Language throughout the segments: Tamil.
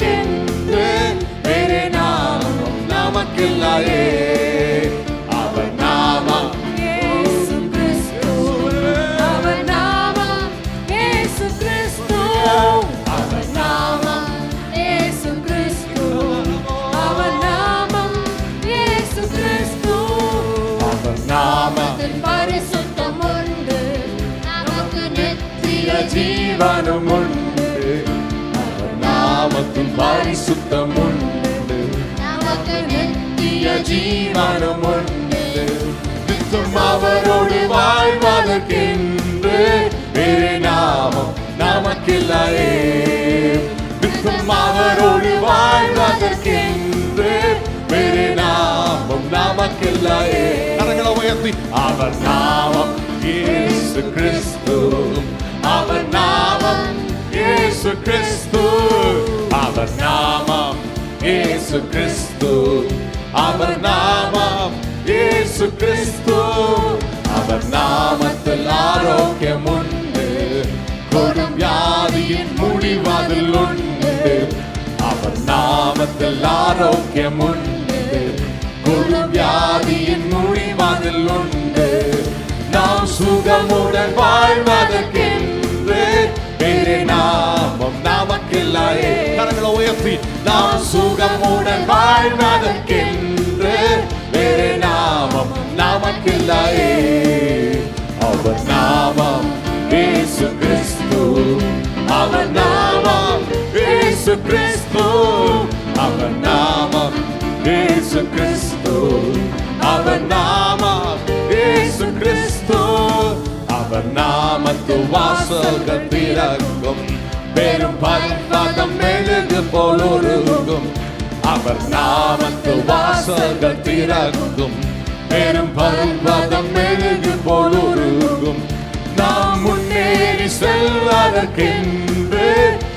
நமக்கென்று வேறு நாமம் நமக்கில்லையே நாமத்தில் பரிசுத்தம் உண்டு நமக்கு நித்திய ஜீவனும் உண்டு நித்தம் அவரோடு வாழ்வதற்கென்று வேறு நாமம் நமக்கில்லையே. நித்தம் அவரோடு வாழ்வதற்கென்று வேறு நாமம் நமக்கில்லையே. கரங்களை உயர்த்தி. அவர் நாமம் இயேசு கிறிஸ்து. அவர் நாமம் இயேசு கிறிஸ்து. அவர் நாமம் ஏசு கிறிஸ்து. அவர் நாமம் ஏசு கிறிஸ்து. அவர் நாமத்தில் ஆரோக்கியம் உண்டு கொடும் வியாதியின் முடிவதில் உண்டு. அவர் நாமத்தில் ஆரோக்கியம் உண்டு கொடும் வியாதியின் முடிவதில் உண்டு. நாம் சுகமுடன் வாழ்வதற்கென்று வேறு நாமம் கரங்களை உயர்த்தி நாம் சுகமுடன் வாழ்வதற்கென்று வேறு நாமம் நமக்கில்லையே. அவர் நாமம் இயேசு கிறிஸ்து. அவர் நாமம் இயேசு கிறிஸ்து. அவர் நாமம் இயேசு கிறிஸ்து. அவர் நாமம் இயேசு கிறிஸ்து. அவர் நாமத்து வாசல்கள் திறக்கும். பெரும் பர்வதம் மெழுகு போல் உருகும் அவர் நாமத்து வாசல்கள் திறக்கும் பெரும் பர்வதம் மெழுகு போல் உருகும் நாம் முன்னேறி செல்வதற்கென்று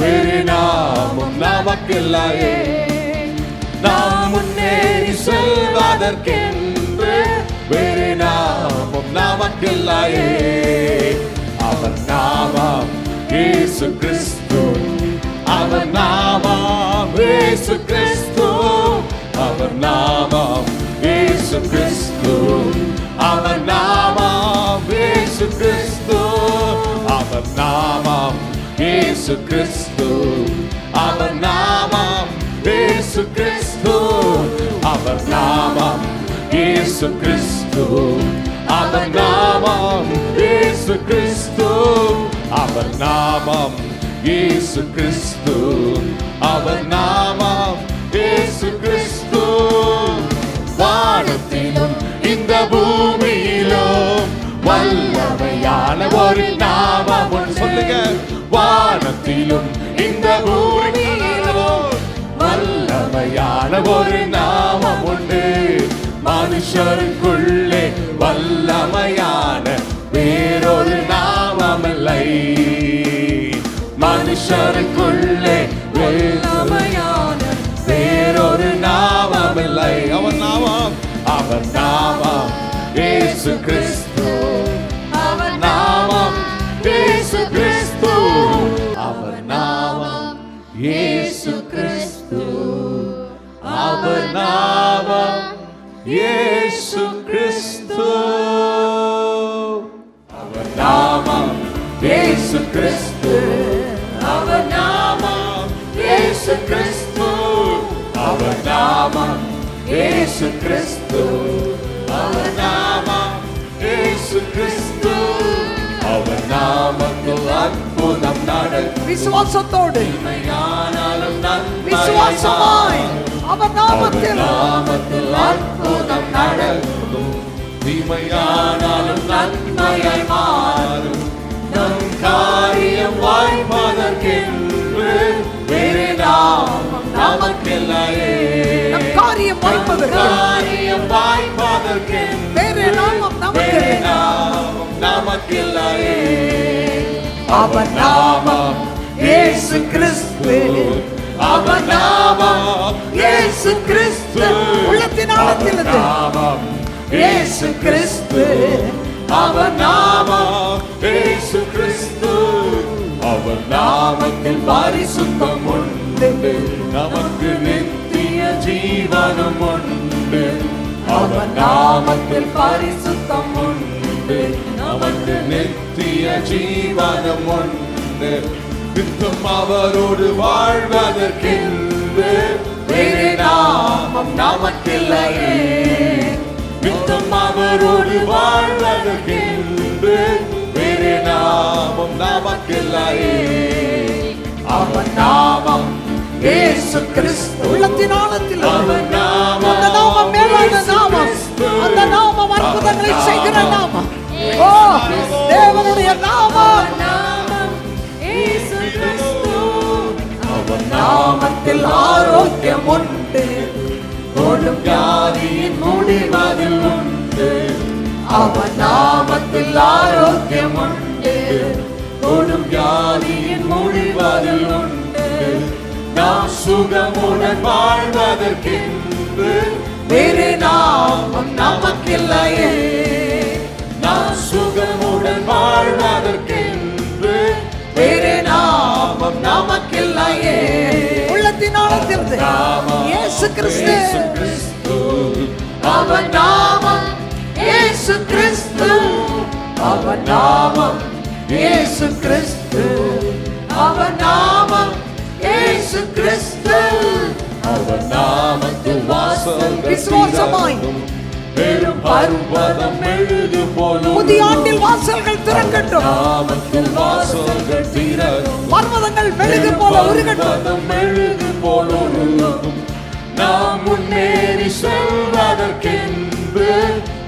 வேறு நாமும் நமக்கில்லையே நாம் முன்னேறி செல்வதற்கென்று வேறு நாமும் நமக்கில்லையே அவர் நாமம் இயேசு கிறிஸ்து அவர் நாமம் இயேசு கிறிஸ்து அவர் நாமம் இயேசு கிறிஸ்து அவர் நாமம் இயேசு கிறிஸ்து அவர் நாமம் இயேசு கிறிஸ்து அவர் நாமம் இயேசு கிறிஸ்து அவர் நாமம் இயேசு கிறிஸ்து அவர் நாமம் இயேசு கிறிஸ்து அவர் நாமம் இயேசு கிறிஸ்து அவர் நாமம் இயேசு கிறிஸ்து வானத்திலும் இந்த பூமியிலும் வல்லமையான ஒரு நாமம் உண்டு. சொல்லுங்க. வானத்திலும் இந்த பூமியிலும் வல்லமையான ஒரு நாமம் உண்டு. மனுஷருக்குள்ளே வல்லமையான கர்த்தருக்குள்ளே வல்லமையான வேறொரு நாமம் இல்லை அவன் நாமம் அவன் நாமம் ஏசு கிறிஸ்து. அவன் நாமம் ஏசு கிறிஸ்து. அவன் நாமம் ஏசு கிறிஸ்து. அவன் நாமம் ஏசு கிறிஸ்து. அவன் நாமம் ஏசு கிறிஸ்து. விசுவாசத்தோடு. விசுவாசமாய் அவர் நாமத்தில். அற்புதம் நடக்கும். தீமையானாலும் நன்மையாய் மாறும். நம் காரியம் வாய்ப்பதற்கென்று வேறு நாமம் நமக்கில்லையே. நம் காரியம் வாய்ப்பதற்கு. காரியம் வாய்ப்பதற்கென்று வேறு நாமம் நமக்கு. நமக்கில்லையே. அவர் நாமம் இயேசு கிறிஸ்து. அவர் நாமம் இயேசு கிறிஸ்து. உள்ளத்தின் ஆழத்திலிருந்து. இயேசு கிறிஸ்து. அவர் நாமம் இயேசு கிறிஸ்து. அவர் நாமத்தில் பரிசுத்தம் உண்டு. நமக்கு நித்திய ஜீவனம் உண்டு. அவர் நாமத்தில் பரிசுத்தம் உண்டு. நமக்கு நித்திய ஜீவனம் உண்டு. நித்தம் அவரோடு வாழ்வதற்கென்று வேறு நாமம் நமக்கில்லையே. நித்தம் அவரோடு வாழ்வதற்கென்று வேறு நாமம் நமக்கில்லையே. அவர் நாமம் இயேசு கிறிஸ்து. உள்ளத்தின் ஆழத்தில் அவர் நாமம் அந்த நாமம் மேலான நாமம். அந்த நாமம் அற்புதங்களை செய்கிற நாமம். ஓ தேவனுடைய நாமம். நாமத்தில் ஆரோக்கியம் உண்டு. கொடும் வியாதியின் முடிவதில் உண்டு. அவன் நாமத்தில் ஆரோக்கியம் உண்டு. கொடும் வியாதியின் முடிவதில் உண்டு. நாம் சுகமுடன் வாழ்வதற்கென்று வேறு நாமம் நமக்கில்லையே. ஆழத்திலிருந்து இயேசு கிறிஸ்து அவர் நாமம் இயேசு கிறிஸ்து அவர் நாமம் இயேசு கிறிஸ்து அவர் நாமம் இயேசு கிறிஸ்து அவர் நாமத்தில் வாசல்கள் விசுவாசமாய். பெரும் பர்வதம் மெழுகு போலும் புதிய ஆண்டில் வாசல்கள் திறக்கட்டும். நாமத்தில் வாசல்கள் திறக்கும். பர்வதங்கள் மெழுகு போல உருகட்டும். போல் மெழுகு நாம் முன்னேறி செல்வதற்கென்று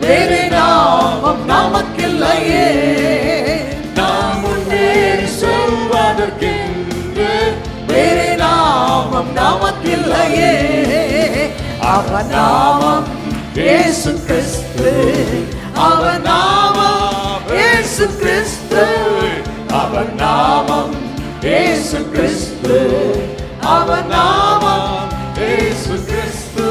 வேறு நாமம் நமக்கில்லையே. நாம் முன்னேறி செல்வதற்கென்று வேறு நாமம் நமக்கில்லையே. அவர் நாமம் இயேசு கிறிஸ்து. அவர் நாமம் இயேசு கிறிஸ்து. அவர் நாமம் இயேசு கிறிஸ்து. அவர் நாமம் இயேசு கிறிஸ்து.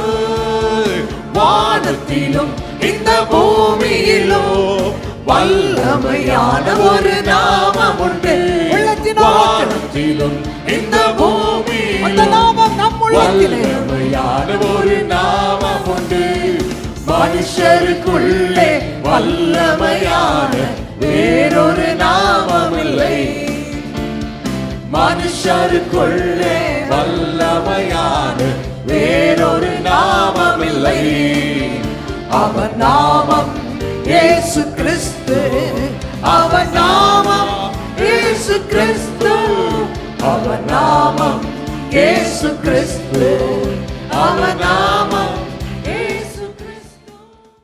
வானத்திலும் இந்த பூமியிலும் வல்லமையான ஒரு நாமம் உண்டு. வானத்திலும் இந்த பூமி அந்த நாமம் நம் வல்லமையான ஒரு நாமம் உண்டு. மனுஷருக்குள்ளே வல்லமையான வேறொரு நாமம் இல்லை. மனுஷருக்குள்ளே வல்லமையான வேறொரு நாமம் இல்லை அவர் நாமம் இயேசு கிறிஸ்து அவர் நாமம் இயேசு கிறிஸ்து அவர் நாமம் இயேசு கிறிஸ்து அவர் நாமம்